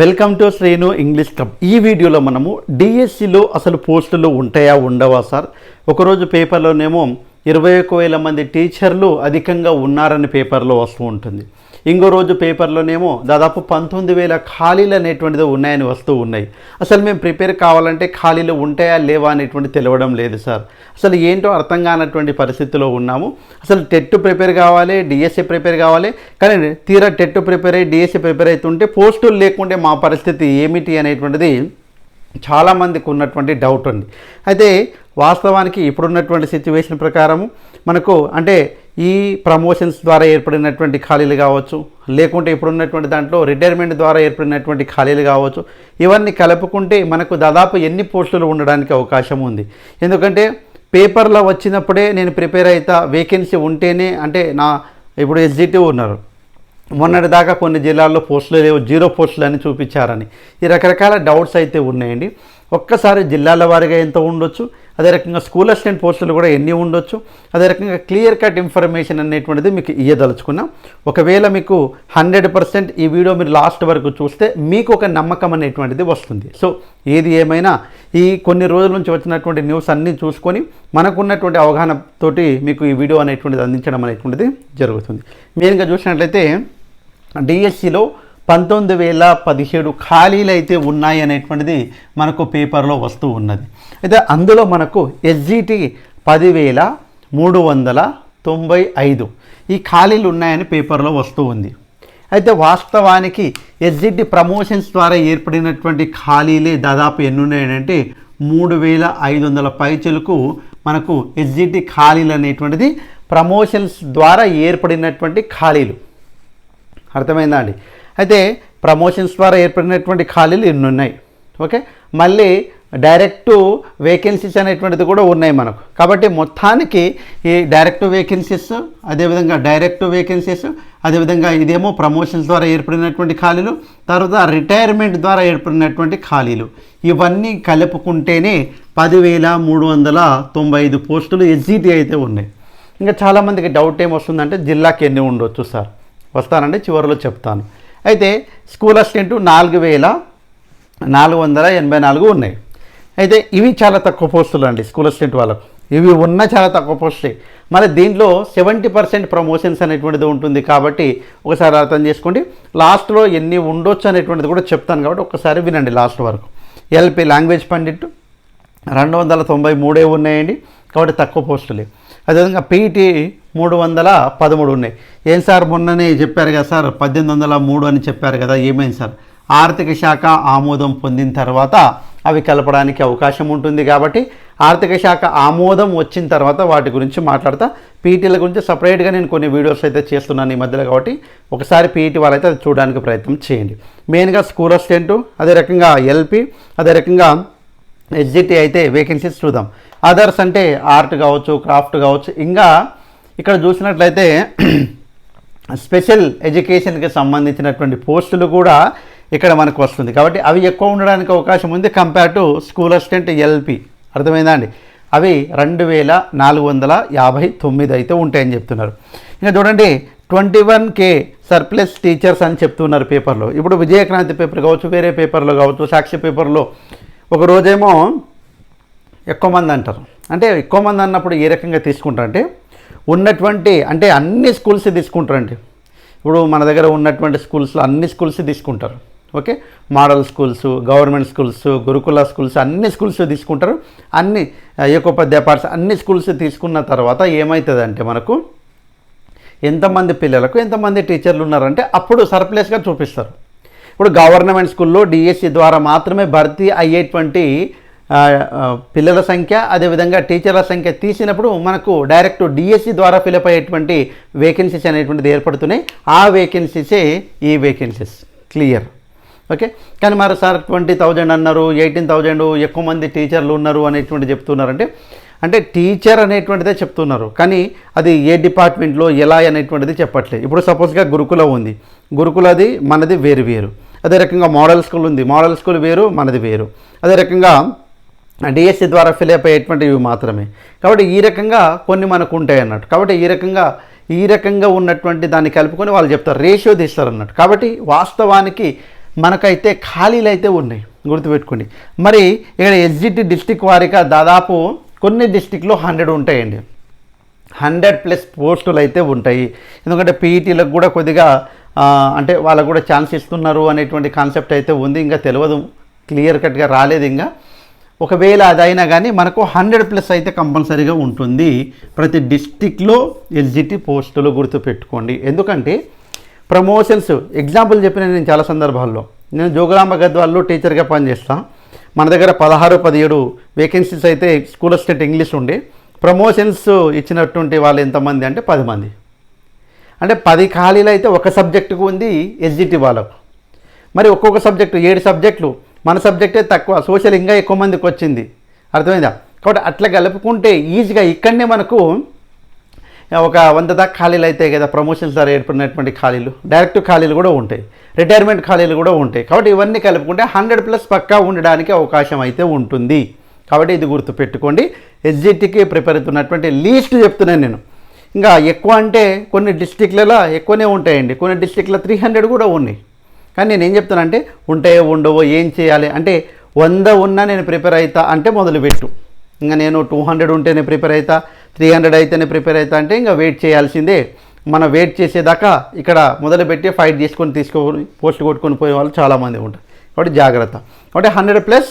Welcome to Shrenu English club ఈ వీడియోలో మనము డిఎస్సిలో అసలు పోస్టులు ఉంటాయా ఉండవా సార్? ఒకరోజు పేపర్లోనేమో ఇరవై ఒక్క వేల మంది టీచర్లు అధికంగా ఉన్నారని పేపర్లో వస్తూ ఉంటుంది. ఇంకో రోజు పేపర్లోనేమో దాదాపు పంతొమ్మిది వేల ఖాళీలు అనేటువంటిది ఉన్నాయని వస్తూ ఉన్నాయి. అసలు మేము ప్రిపేర్ కావాలంటే ఖాళీలు ఉంటాయా లేవా అనేటువంటి తెలియడం లేదు సార్. అసలు ఏంటో అర్థం కానటువంటి పరిస్థితిలో ఉన్నాము. అసలు టెట్ ప్రిపేర్ కావాలి డిఎస్సి ప్రిపేర్ కావాలి కానీ తీరా టెట్ ప్రిపేర్ అయ్యి డిఎస్సి ప్రిపేర్ అవుతుంటే పోస్టులు లేకుంటే మా పరిస్థితి ఏమిటి అనేటువంటిది చాలామందికి ఉన్నటువంటి డౌట్ ఉంది అయితే వాస్తవానికి ఇప్పుడున్నటువంటి సిచ్యువేషన్ ప్రకారము మనకు అంటే ఈ ప్రమోషన్స్ ద్వారా ఏర్పడినటువంటి ఖాళీలు కావచ్చు లేకుంటే ఇప్పుడున్నటువంటి దాంట్లో రిటైర్మెంట్ ద్వారా ఏర్పడినటువంటి ఖాళీలు కావచ్చు ఇవన్నీ కలుపుకుంటే మనకు దాదాపు ఎన్ని పోస్టులు ఉండడానికి అవకాశం ఉంది. ఎందుకంటే పేపర్లో వచ్చినప్పుడే నేను ప్రిపేర్ అవుతా వేకెన్సీ ఉంటేనే అంటే నా ఇప్పుడు ఎస్జిటి ఉన్నారు. మొన్నటి దాకా కొన్ని జిల్లాల్లో పోస్టులు లేవు జీరో పోస్టులు అని చూపించారని. ఈ రకరకాల డౌట్స్ అయితే ఉన్నాయండి. ఒక్కసారి జిల్లాల వారీగా ఎంత ఉండొచ్చు అదే రకంగా స్కూల్ అసిస్టెంట్ పోస్టులు కూడా ఎన్ని ఉండొచ్చు అదే రకంగా క్లియర్ కట్ ఇన్ఫర్మేషన్ అనేటువంటిది మీకు ఇయ్యదలుచుకున్నాం. ఒకవేళ మీకు హండ్రెడ్ పర్సెంట్ ఈ వీడియో మీరు లాస్ట్ వరకు చూస్తే మీకు ఒక నమ్మకం అనేటువంటిది వస్తుంది. సో ఏది ఏమైనా ఈ కొన్ని రోజుల నుంచి వచ్చినటువంటి న్యూస్ అన్నీ చూసుకొని మనకున్నటువంటి అవగాహనతోటి మీకు ఈ వీడియో అనేటువంటిది అందించడం అనేటువంటిది జరుగుతుంది. మెయిన్గా చూసినట్లయితే డిఎస్సిలో పంతొమ్మిది వేల పదిహేడు ఖాళీలు అయితే ఉన్నాయి అనేటువంటిది మనకు పేపర్లో వస్తూ ఉన్నది. అయితే అందులో మనకు ఎస్జిటి పదివేల మూడు వందల తొంభై ఐదు ఈ ఖాళీలు ఉన్నాయని పేపర్లో వస్తూ ఉంది. అయితే వాస్తవానికి ఎస్జిటి ప్రమోషన్స్ ద్వారా ఏర్పడినటువంటి ఖాళీలే దాదాపు ఎన్ని ఉన్నాయంటే మూడు వేల ఐదు వందల పైచలకు మనకు ఎస్జిటి ఖాళీలు అనేటువంటిది ప్రమోషన్స్ ద్వారా ఏర్పడినటువంటి ఖాళీలు. అర్థమైందా అండి? అయితే ప్రమోషన్స్ ద్వారా ఏర్పడినటువంటి ఖాళీలు ఎన్ని ఉన్నాయి ఓకే? మళ్ళీ డైరెక్ట్ వేకెన్సీస్ అనేటువంటిది కూడా ఉన్నాయి మనకు. కాబట్టి మొత్తానికి ఈ డైరెక్ట్ వేకెన్సీస్ అదేవిధంగా డైరెక్ట్ వేకెన్సీస్ అదేవిధంగా ఇదేమో ప్రమోషన్స్ ద్వారా ఏర్పడినటువంటి ఖాళీలు తర్వాత రిటైర్మెంట్ ద్వారా ఏర్పడినటువంటి ఖాళీలు. ఇవన్నీ కలుపుకుంటేనే పదివేల మూడు వందల తొంభై ఐదు పోస్టులు ఎస్జీటీ అయితే ఉన్నాయి. ఇంకా చాలామందికి డౌట్ ఏమొస్తుందంటే జిల్లాకి ఎన్ని ఉండొచ్చు సార్? వస్తానండి చివరిలో చెప్తాను. అయితే స్కూల్ అసిస్టెంట్ నాలుగు వేల నాలుగు వందల ఎనభై నాలుగు ఉన్నాయి. అయితే ఇవి చాలా తక్కువ పోస్టులు అండి స్కూల్ అసిస్టెంట్ వాళ్ళకు. ఇవి ఉన్న చాలా తక్కువ పోస్టులే. మళ్ళీ దీంట్లో సెవెంటీ పర్సెంట్ ప్రమోషన్స్ అనేటువంటిది ఉంటుంది కాబట్టి ఒకసారి అర్థం చేసుకోండి. లాస్ట్లో ఎన్ని ఉండొచ్చు అనేటువంటిది కూడా చెప్తాను కాబట్టి ఒకసారి వినండి లాస్ట్ వరకు. ఎల్పి లాంగ్వేజ్ పండిట్ రెండు వందల తొంభై మూడే ఉన్నాయండి కాబట్టి తక్కువ పోస్టులే. అదేవిధంగా పీఈటీ మూడు వందల పదమూడు ఉన్నాయి. ఏం సార్ మొన్ననే చెప్పారు కదా సార్? పద్దెనిమిది వందల మూడు అని చెప్పారు కదా ఏమైంది సార్? ఆర్థిక శాఖ ఆమోదం పొందిన తర్వాత అవి కలపడానికి అవకాశం ఉంటుంది కాబట్టి ఆర్థిక శాఖ ఆమోదం వచ్చిన తర్వాత వాటి గురించి మాట్లాడతా. పీఈటీల గురించి సపరేట్గా నేను కొన్ని వీడియోస్ అయితే చేస్తున్నాను ఈ మధ్యలో కాబట్టి ఒకసారి పీఈటీ వాళ్ళైతే అది చూడడానికి ప్రయత్నం చేయండి. మెయిన్గా స్కూల్ అసిస్టెంటు అదే రకంగా ఎల్పి అదే రకంగా హెచ్జిటి అయితే వేకెన్సీస్ చూద్దాం. అదర్స్ అంటే ఆర్ట్ కావచ్చు క్రాఫ్ట్ కావచ్చు ఇంకా ఇక్కడ చూసినట్లయితే స్పెషల్ ఎడ్యుకేషన్కి సంబంధించినటువంటి పోస్టులు కూడా ఇక్కడ మనకు వస్తుంది. కాబట్టి అవి ఎక్కువ ఉండడానికి అవకాశం ఉంది compare to school assistant LP అర్థమైందా అండి? అవి రెండు వేల నాలుగు వందల యాభై తొమ్మిది అయితే ఉంటాయని చెప్తున్నారు. ఇంకా చూడండి twenty one K surplus teachers అని చెప్తున్నారు పేపర్లో. ఇప్పుడు విజయక్రాంతి పేపర్ కావచ్చు వేరే పేపర్లో కావచ్చు సాక్షి పేపర్లో ఒక రోజేమో ఎక్కువ మంది అంటారు. అంటే ఎక్కువ మంది అన్నప్పుడు ఏ రకంగా తీసుకుంటారంటే ఉన్నటువంటి అంటే అన్ని స్కూల్స్ తీసుకుంటారండి. ఇప్పుడు మన దగ్గర ఉన్నటువంటి స్కూల్స్లో అన్ని స్కూల్స్ తీసుకుంటారు. Okay? Model schools government schools గురుకుల స్కూల్స్ అన్ని స్కూల్స్ తీసుకుంటారు. అన్ని ఏకోపాధ్యాయ పాఠశాల అన్ని స్కూల్స్ తీసుకున్న తర్వాత ఏమవుతుందంటే మనకు ఎంతమంది పిల్లలకు ఎంతమంది టీచర్లు ఉన్నారంటే అప్పుడు సర్ప్లస్గా చూపిస్తారు. ఇప్పుడు గవర్నమెంట్ స్కూల్లో డిఎస్సి ద్వారా మాత్రమే భర్తీ అయ్యేటువంటి పిల్లల సంఖ్య అదేవిధంగా టీచర్ల సంఖ్య తీసినప్పుడు మనకు డైరెక్ట్ డిఎస్సి ద్వారా ఫిలప్ అయ్యేటువంటి వేకెన్సీస్ అనేటువంటిది ఏర్పడుతున్నాయి. ఆ వేకెన్సీసే ఈ వేకెన్సీస్ క్లియర్ ఓకే కానీ మరి సార్ ట్వంటీ థౌజండ్ అన్నారు ఎయిటీన్ థౌజండ్ ఎక్కువ మంది టీచర్లు ఉన్నారు అనేటువంటి చెప్తున్నారంటే అంటే టీచర్ అనేటువంటిదే చెప్తున్నారు. కానీ అది ఏ డిపార్ట్మెంట్లో ఎలా అనేటువంటిది చెప్పట్లేదు. ఇప్పుడు సపోజ్గా గురుకుల ఉంది. గురుకులది మనది వేరు వేరు. అదే రకంగా మోడల్ స్కూల్ ఉంది. మోడల్ స్కూల్ వేరు మనది వేరు. అదే రకంగా డిఎస్సి ద్వారా ఫిలప్ అయ్యేటువంటివి మాత్రమే. కాబట్టి ఈ రకంగా కొన్ని మనకు ఉంటాయి అన్నట్టు. కాబట్టి ఈ రకంగా ఈ రకంగా ఉన్నటువంటి దాన్ని కలుపుకొని వాళ్ళు చెప్తారు రేషియో తీస్తారు అన్నట్టు. కాబట్టి వాస్తవానికి మనకైతే ఖాళీలు అయితే ఉన్నాయి గుర్తుపెట్టుకోండి. మరి ఇక్కడ ఎస్జిటి డిస్టిక్ వారిగా దాదాపు కొన్ని డిస్టిక్లో హండ్రెడ్ ఉంటాయండి. హండ్రెడ్ ప్లస్ పోస్టులు అయితే ఉంటాయి. ఎందుకంటే పీఈటీలకు కూడా కొద్దిగా అంటే వాళ్ళకు కూడా ఛాన్స్ ఇస్తున్నారు అనేటువంటి కాన్సెప్ట్ అయితే ఉంది. ఇంకా తెలియదు క్లియర్ కట్గా రాలేదు ఇంకా. ఒకవేళ అదైనా కానీ మనకు హండ్రెడ్ ప్లస్ అయితే కంపల్సరీగా ఉంటుంది. ప్రతి డిస్టిక్లో ఎస్జిటి పోస్టులు గుర్తుపెట్టుకోండి ఎందుకంటే ప్రమోషన్స్ ఎగ్జాంపుల్ చెప్పిన నేను చాలా సందర్భాల్లో. నేను జోగులాంబ గద్వాల్లో టీచర్గా పనిచేస్తాను మన దగ్గర పదహారు పదిహేడు వేకెన్సీస్ అయితే స్కూల్ అసిస్టెంట్ ఇంగ్లీష్ ఉండే. ప్రమోషన్స్ ఇచ్చినటువంటి వాళ్ళు ఎంతమంది అంటే పది మంది. అంటే పది ఖాళీలు అయితే ఒక సబ్జెక్టుకు ఉంది ఎస్జిటి వాళ్ళకు. మరి ఒక్కొక్క సబ్జెక్టు ఏడు సబ్జెక్టులు మన సబ్జెక్టే తక్కువ సోషల్ ఇంకా ఎక్కువ మందికి వచ్చింది. అర్థమైందా? కాబట్టి అట్లా కలుపుకుంటే ఈజీగా ఇక్కడనే మనకు ఒక వంద దాకా ఖాళీలు అయితే కదా ప్రమోషన్స్ ద్వారా ఏర్పడినటువంటి ఖాళీలు డైరెక్ట్ ఖాళీలు కూడా ఉంటాయి. రిటైర్మెంట్ ఖాళీలు కూడా ఉంటాయి. కాబట్టి ఇవన్నీ కలుపుకుంటే హండ్రెడ్ ప్లస్ పక్కా ఉండడానికి అవకాశం అయితే ఉంటుంది. కాబట్టి ఇది గుర్తుపెట్టుకోండి. ఎస్జిటికి ప్రిపేర్ అవుతున్నటువంటి లీస్ట్ చెప్తున్నాను నేను. ఇంకా ఎక్కువ అంటే కొన్ని డిస్టిక్లలో ఎక్కువనే ఉంటాయండి. కొన్ని డిస్టిక్లో త్రీ హండ్రెడ్ కూడా ఉన్నాయి. కానీ నేను ఏం చెప్తానంటే ఉంటే ఉండవో ఏం చేయాలి? అంటే వంద ఉన్నా నేను ప్రిపేర్ అవుతా అంటే మొదలుపెట్టు. ఇంకా నేను టూ హండ్రెడ్ ఉంటేనే ప్రిపేర్ అవుతా త్రీ హండ్రెడ్ అయితేనే ప్రిపేర్ అవుతా అంటే ఇంకా వెయిట్ చేయాల్సిందే. మనం వెయిట్ చేసేదాకా ఇక్కడ మొదలుపెట్టి ఫైట్ చేసుకొని తీసుకొని పోస్ట్ కొట్టుకొని పోయే వాళ్ళు చాలామంది ఉంటారు. కాబట్టి జాగ్రత్త. కాబట్టి హండ్రెడ్ ప్లస్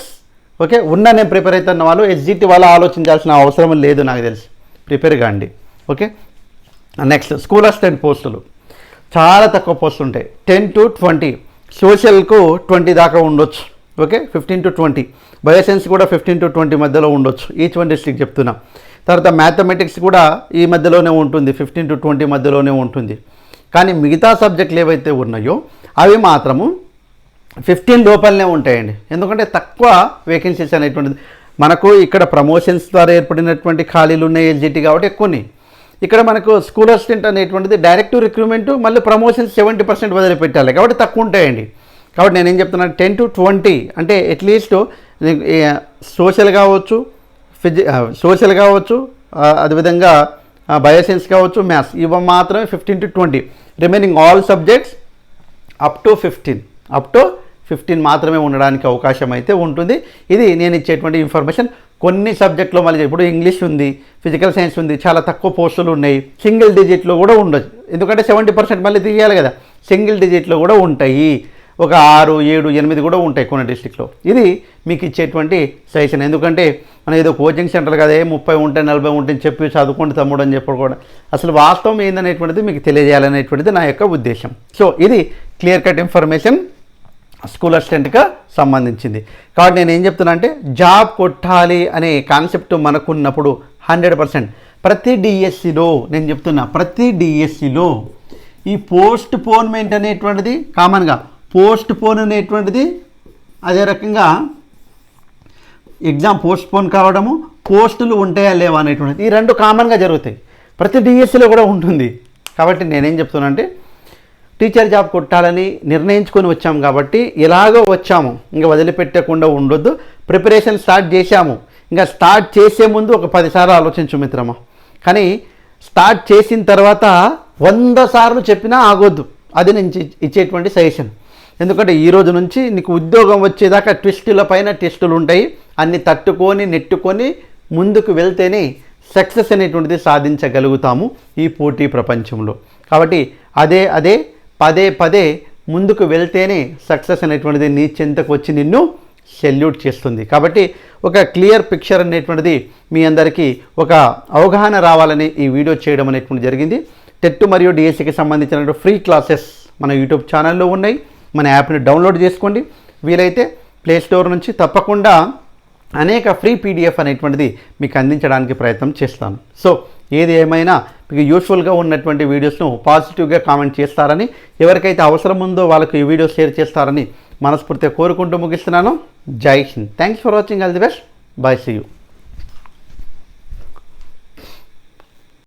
ఓకే ఉన్నా నేను ప్రిపేర్ అవుతున్న వాళ్ళు ఎస్జిటి వాళ్ళు ఆలోచించాల్సిన అవసరం లేదు నాకు తెలిసి. ప్రిపేర్ కాండి. ఓకే? నెక్స్ట్ స్కూల్ అసిస్టెంట్ పోస్టులు. చాలా తక్కువ పోస్టులు ఉంటాయి. Ten to twenty. సోషల్కు ట్వంటీ దాకా ఉండొచ్చు. Okay? Fifteen to twenty. Bioscience కూడా ఫిఫ్టీన్ టు ట్వంటీ మధ్యలో ఉండొచ్చు. ఈచ్ వన్ డిస్ట్రిక్ట్ చెప్తున్నా. తర్వాత మ్యాథమెటిక్స్ కూడా ఈ మధ్యలోనే ఉంటుంది. ఫిఫ్టీన్ టు ట్వంటీ మధ్యలోనే ఉంటుంది. కానీ మిగతా సబ్జెక్టులు ఏవైతే ఉన్నాయో అవి మాత్రము ఫిఫ్టీన్ లోపలనే ఉంటాయండి. ఎందుకంటే తక్కువ వేకెన్సీస్ అనేటువంటిది. మనకు ఇక్కడ ప్రమోషన్స్ ద్వారా ఏర్పడినటువంటి ఖాళీలు ఉన్నాయి ఎల్జిటి కాబట్టి ఎక్కువని ఇక్కడ మనకు స్కూల్ అసిస్టెంట్ అనేటువంటిది డైరెక్ట్ రిక్రూట్మెంట్ మళ్ళీ ప్రమోషన్స్ సెవెంటీ పర్సెంట్ వదిలిపెట్టాలి. కాబట్టి తక్కువ ఉంటాయండి. కాబట్టి నేను ఏం చెప్తున్నాను టెన్ టు ట్వంటీ అంటే అట్లీస్ట్ సోషల్ కావచ్చు ఫిజి సోషల్ కావచ్చు అదేవిధంగా బయోసైన్స్ కావచ్చు మ్యాథ్స్ ఇవి మాత్రమే fifteen to twenty remaining all subjects up to fifteen up to fifteen మాత్రమే ఉండడానికి అవకాశం అయితే ఉంటుంది. ఇది నేను ఇచ్చేటువంటి ఇన్ఫర్మేషన్. కొన్ని సబ్జెక్టులో మళ్ళీ ఇప్పుడు ఇంగ్లీష్ ఉంది ఫిజికల్ సైన్స్ ఉంది చాలా తక్కువ పోస్టులు ఉన్నాయి. సింగిల్ డిజిట్లో కూడా ఉండొచ్చు. ఎందుకంటే సెవెంటీ పర్సెంట్ మళ్ళీ తీయాలి కదా. సింగిల్ డిజిట్లో కూడా ఉంటాయి. ఒక ఆరు ఏడు ఎనిమిది కూడా ఉంటాయి కొన్ని డిస్టిక్లో. ఇది మీకు ఇచ్చేటువంటి సజెషన్. ఎందుకంటే మనం ఏదో కోచింగ్ సెంటర్ కదా ఏ ముప్పై ఉంటే నలభై ఉంటే అని చెప్పి చదువుకోండి తమ్ముడు అని చెప్పడం కూడా అసలు వాస్తవం ఏందనేటువంటిది మీకు తెలియజేయాలనేటువంటిది నా యొక్క ఉద్దేశం. సో ఇది క్లియర్ కట్ ఇన్ఫర్మేషన్. స్కూల్ అసిస్టెంట్గా సంబంధించింది. కాబట్టి నేను ఏం చెప్తున్నా అంటే జాబ్ కొట్టాలి అనే కాన్సెప్ట్ మనకున్నప్పుడు హండ్రెడ్ పర్సెంట్. ప్రతి డిఎస్సిలో నేను చెప్తున్నా ప్రతి డిఎస్సిలో ఈ పోస్ట్ పోన్మెంట్ అనేటువంటిది కామన్గా పోస్ట్ పోన్ అనేటువంటిది అదే రకంగా ఎగ్జామ్ పోస్ట్ పోన్ కావడము పోస్టులు ఉంటాయా లేవా అనేటువంటిది ఈ రెండు కామన్గా జరుగుతాయి. ప్రతి డిఎస్సిలో కూడా ఉంటుంది. కాబట్టి నేనేం చెప్తున్నా అంటే టీచర్ జాబ్ కొట్టాలని నిర్ణయించుకొని వచ్చాము కాబట్టి ఎలాగో వచ్చాము. ఇంకా వదిలిపెట్టకుండా ఉండొద్దు. ప్రిపరేషన్ స్టార్ట్ చేశాము. ఇంకా స్టార్ట్ చేసే ముందు ఒక పదిసార్లు ఆలోచించు మిత్రమా. కానీ స్టార్ట్ చేసిన తర్వాత వంద సార్లు చెప్పినా ఆగొద్దు. అది నేను ఇచ్చేటువంటి సజెషన్. ఎందుకంటే ఈ రోజు నుంచి నీకు ఉద్యోగం వచ్చేదాకా ట్విస్టుల పైన టెస్టులు ఉంటాయి. అన్ని తట్టుకొని నెట్టుకొని ముందుకు వెళ్తేనే సక్సెస్ అనేటువంటిది సాధించగలుగుతాము ఈ పోటీ ప్రపంచంలో. కాబట్టి అదే అదే పదే పదే ముందుకు వెళ్తేనే సక్సెస్ అనేటువంటిది నీ చెంతకు వచ్చి నిన్ను సెల్యూట్ చేస్తుంది. కాబట్టి ఒక క్లియర్ పిక్చర్ అనేటువంటిది మీ అందరికీ ఒక అవగాహన రావాలని ఈ వీడియో చేయడం అనేటువంటి జరిగింది. టెట్ మరియు డిఎస్సికి సంబంధించిన ఫ్రీ క్లాసెస్ మన యూట్యూబ్ ఛానల్లో ఉన్నాయి. మన యాప్ని డౌన్లోడ్ చేసుకోండి. వీలైతే ప్లే స్టోర్ నుంచి తప్పకుండా అనేక ఫ్రీ పీడిఎఫ్ అనేటువంటిది మీకు అందించడానికి ప్రయత్నం చేస్తాను. సో ఏది ఏమైనా మీకు యూస్ఫుల్గా ఉన్నటువంటి వీడియోస్ను పాజిటివ్గా కామెంట్ చేస్తారని ఎవరికైతే అవసరం ఉందో వాళ్ళకు ఈ వీడియో షేర్ చేస్తారని మనస్ఫూర్తిగా కోరుకుంటూ ముగిస్తున్నాను. Jai Hind. Thanks for watching. All the best. Bye see you.